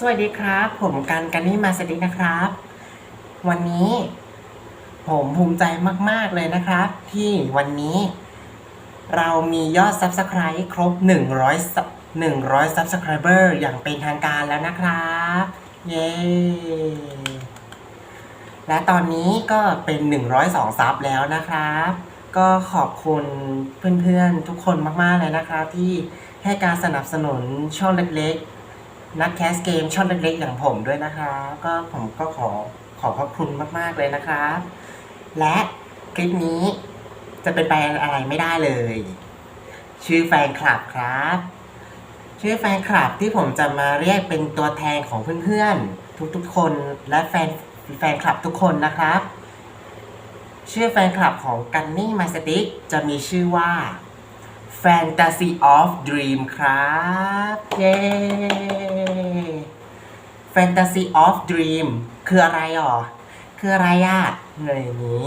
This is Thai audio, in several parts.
สวัสดีครับ ผมกันกันนี่มาสดินะครับ วันนี้ผมภูมิใจมาก ๆ เลยนะครับ ที่วันนี้เรามียอด Subscribe ครบ 100 100 Subscriber อย่างเป็นทางการแล้วนะครับ เย้ และตอนนี้ก็เป็น 102 ซับแล้วนะครับ ก็ขอบคุณเพื่อน ๆ ทุกคนมาก ๆ เลยนะครับ ที่ให้การสนับสนุนช่องเล็ก ๆ นักแคสเกมช่องเล็กๆอย่างผมด้วยนะครับก็ผมก็ขอขอบพระคุณมากๆเลยนะครับและคลิปนี้จะเป็นไปอะไรไม่ได้เลย ชื่อแฟนคลับครับ ชื่อแฟนคลับที่ผมจะมาเรียกเป็นตัวแทนของเพื่อนๆ ทุกๆคนและแฟนแฟนคลับทุกคนนะครับ ชื่อแฟนคลับของกันนี่มาสติกจะมีชื่อว่า Fantasy of Dream ครับ เย้ Fantasy of Dream คืออะไรอ่อคืออะไรอะในนี้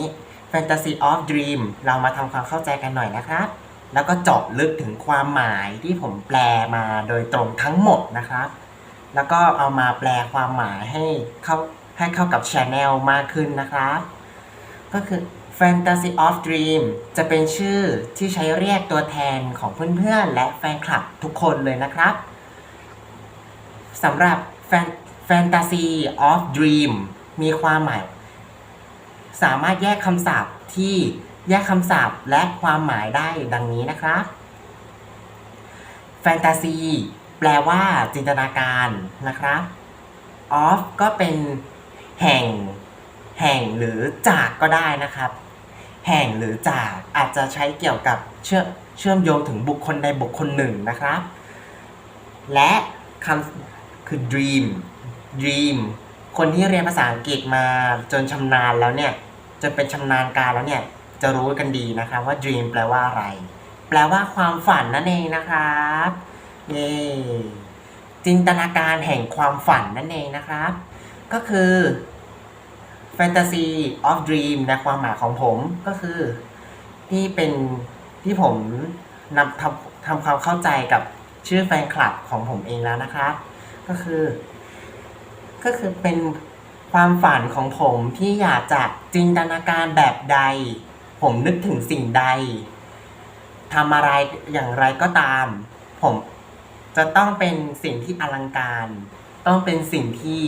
Fantasy of Dream เรามาทำความเข้าใจกันหน่อยนะครับ แล้วก็เจาะลึกถึงความหมายที่ผมแปลมาโดยตรงทั้งหมดนะครับ แล้วก็เอามาแปลความหมายให้เข้าให้เข้ากับ Channel มากขึ้นนะครับ ก็คือ Fantasy of Dream จะเป็นชื่อที่ใช้เรียกตัวแทนของเพื่อนๆ และแฟนคลับทุกคนเลยนะครับสำหรับ Fantasy of Dream มีความหมาย สามารถแยกคำศัพท์ที่แยกคำศัพท์และความหมายได้ดังนี้นะครับ Fantasy แปลว่าจินตนาการนะครับ of ก็เป็นแห่ง แห่งหรือจากก็ได้นะครับ แห่งหรือจากอาจจะใช้เกี่ยวกับเชื่อมเชื่อมโยงถึงบุคคลใดบุคคลหนึ่งนะครับ และคำคือ dream dream คนที่เรียนภาษาอังกฤษมาจนชำนาญแล้วเนี่ยจนเป็นชำนาญการแล้วเนี่ยจะรู้กันดีนะครับว่า dream แปลว่าอะไร แปลว่าความฝันนั่นเองนะครับเย้จินตนาการแห่งความฝันนั่นเองนะครับ ก็คือ Fantasy of Dream ในความหมายของผมก็คือที่เป็นที่ผมนำทำทำความเข้าใจกับชื่อแฟนคลับของผมเองแล้วนะครับ ก็คือ ก็คือเป็นความฝันของผมที่อยากจะจินตนาการแบบใด ผมนึกถึงสิ่งใดทำอะไรอย่างไรก็ตาม ผมจะต้องเป็นสิ่งที่อลังการ ต้องเป็นสิ่งที่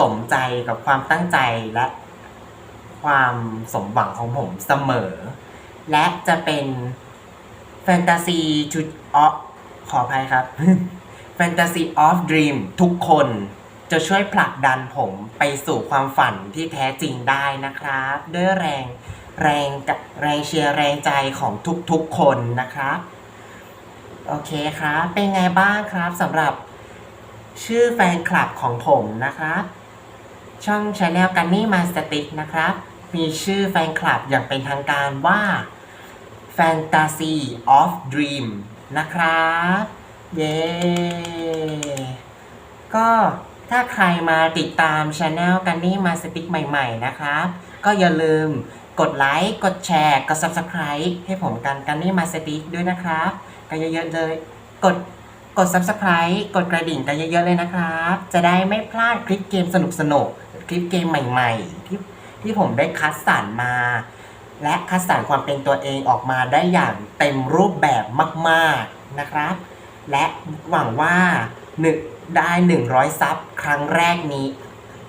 สมใจกับความตั้งใจและความสมหวังของผมเสมอ และจะเป็นแฟนตาซีชุดออฟขออภัยครับแฟนตาซีออฟดรีมทุกคนจะช่วยผลักดันผมไปสู่ความฝันที่แท้จริงได้นะครับ ด้วยแรงแรงกับแรงเชียร์แรงใจของทุกๆคนนะครับ โอเคครับ เป็นไงบ้างครับสำหรับชื่อแฟนคลับของผมนะครับ ช่อง Channel กันนี่มาสติกนะครับ มีชื่อแฟนคลับอย่างเป็นทางการว่า Fantasy of Dream นะครับ เย้ ก็ถ้าใครมาติดตาม Channel กันนี่มาสติกใหม่ๆนะครับ ก็อย่าลืมกดไลค์ กดแชร์ กด Subscribe ให้ผมกันกันนี่มาสติกด้วยนะครับกันเยอะๆเลย กดกด subscribe กดกระดิ่งกันเยอะๆเลยนะครับ จะได้ไม่พลาดคลิปเกมสนุกๆ คลิปเกมใหม่ ๆ ที่ที่ผมได้คัดสรรมา และคัดสรรความเป็นตัวเองออกมาได้อย่างเต็มรูปแบบมาก ๆนะครับ และหวังว่าหนึ่งได้ 100 ซับครั้งแรกนี้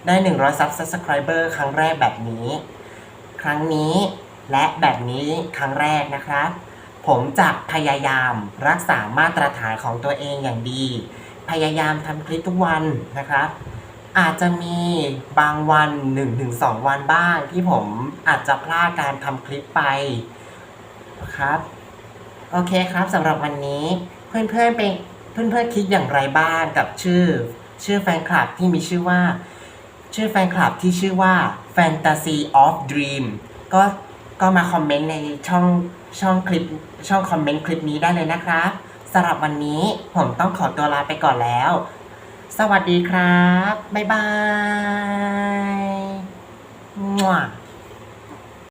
ได้ 100 ซับ subscriber ครั้งแรกแบบนี้ ครั้งนี้และแบบนี้ครั้งแรกนะครับ ผมจะพยายามรักษามาตรฐานของตัวเองอย่างดี พยายามทำคลิปทุกวันนะครับ อาจจะมีบางวัน1-2 วันบ้างที่ผมอาจจะพลาดการทำคลิปไปครับโอเคครับสำหรับวันนี้เพื่อนๆเป็นเพื่อนๆคิดอย่างไรบ้างกับชื่อ ชื่อแฟนคลับที่มีชื่อว่า ชื่อแฟนคลับที่ชื่อว่า Fantasy of Dream ก็ก็มาคอมเมนต์ในช่องช่องคลิปช่องคอมเมนต์คลิปนี้ได้เลยนะครับสำหรับวันนี้ผมต้องขอตัวลาไปก่อนแล้ว สวัสดีครับ บ๊ายบายมั่ว